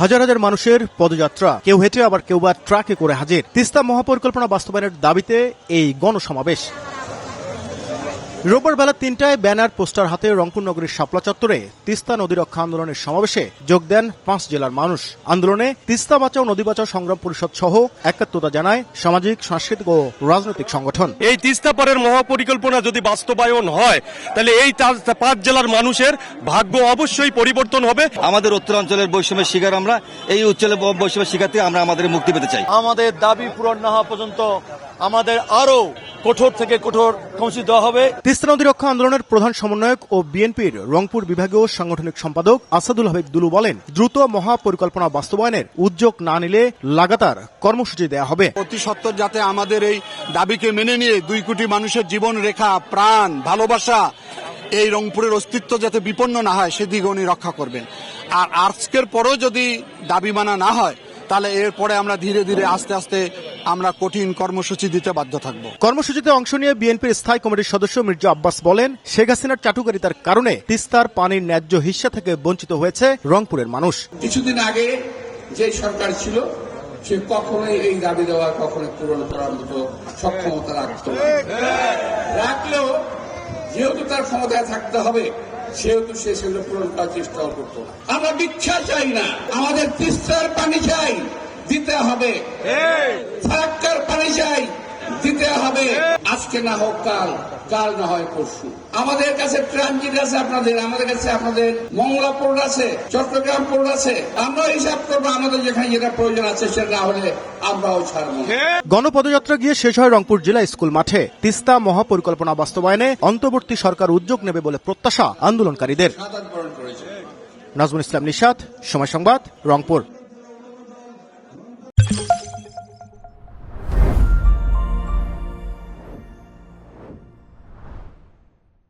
হাজার হাজার মানুষের পদযাত্রা। কেউ হেঁটে আবার কেউ বা ট্রাকে করে হাজির। তিস্তা মহাপরিকল্পনা বাস্তবায়নের দাবিতে এই গণসমাবেশ। রোববার বেলা তিনটায় ব্যানার পোস্টার হাতে রংপুর নগরীর শাপলা চত্বরে তিস্তা নদী রক্ষা আন্দোলনের সমাবেশে যোগ দেন পাঁচ জেলার মানুষ। আন্দোলনে তিস্তা বাঁচাও নদী বাঁচাও সংগ্রাম পরিষদ সহ একাত্মতা জানায় সামাজিক সাংস্কৃতিক ও রাজনৈতিক সংগঠন। এই তিস্তা পারের মহাপরিকল্পনা যদি বাস্তবায়ন হয় তাহলে এই পাঁচ জেলার মানুষের ভাগ্য অবশ্যই পরিবর্তন হবে। আমাদের উত্তরাঞ্চলের বৈষম্যের শিকার আমরা এই অঞ্চলের বৈষম্যের শিকার থেকে আমরা আমাদের মুক্তি পেতে চাই। আমাদের দাবি পূরণ না হওয়া পর্যন্ত আমাদের আরও কঠোর থেকে কঠোর কর্মসূচি দেওয়া হবে। তিস্তা নদী রক্ষা আন্দোলনের প্রধান সমন্বয়ক ও বিএনপির রংপুর বিভাগীয় সাংগঠনিক সম্পাদক আসাদুল হাবিব দুলু বলেন দ্রুত মহাপরিকল্পনা বাস্তবায়নের উদ্যোগ না নিলে লাগাতার কর্মসূচি দেওয়া হবে। অতি সত্বর যাতে আমাদের এই দাবিকে মেনে নিয়ে দুই কোটি মানুষের জীবন রেখা প্রাণ ভালোবাসা এই রংপুরের অস্তিত্ব যাতে বিপন্ন না হয় সেদিকে উনি রক্ষা করবেন। আর আজকের পরেও যদি দাবি মানা না হয় তাহলে এরপরে আমরা ধীরে ধীরে আস্তে আস্তে আমরা কঠিন কর্মসূচি দিতে বাধ্য থাকব কর্মসূচিতে অংশ নিয়ে বিএনপির স্থায়ী কমিটির সদস্য মির্জা আব্বাস বলেন শেখ হাসিনার চাটুকারিতার কারণে তিস্তার পানির ন্যায্য হিস্সা থেকে বঞ্চিত হয়েছে রংপুরের মানুষ কিছুদিন আগে যে সরকার ছিল সে কখনোই এই দাবি দেওয়া কখনোই পূরণ করার মতো সক্ষমতা রাখত না। রাখলেও যেহেতু তার ক্ষমতায় থাকতে হবে সেহেতু সে সেগুলো পূরণ করার চেষ্টাও করত আমরা ভিক্ষা চাই না। আমাদের তিস্তার পানি চাই দিতে হবে। ফারাক্কার পানি চাই দিতে হবে। আজকে না হোক কাল কাল না হয় পরশু। আমাদের কাছে ট্রানজিট আছে আপনাদের আমাদের কাছে আপনাদের মংলা পোর্ট আছে চট্টগ্রাম পোর্ট আছে। আমরা হিসাব করব আমাদের যেখানে যেটা প্রয়োজন আছে সেটা না হলে আমরাও ছাড়বো গণপদযাত্রা গিয়ে শেষ হয় রংপুর জেলা স্কুল মাঠে। তিস্তা মহাপরিকল্পনা বাস্তবায়নে অন্তর্বর্তী সরকার উদ্যোগ নেবে বলে প্রত্যাশা আন্দোলনকারীদের। নাজমুল ইসলাম নিশাত সময় সংবাদ রংপুর।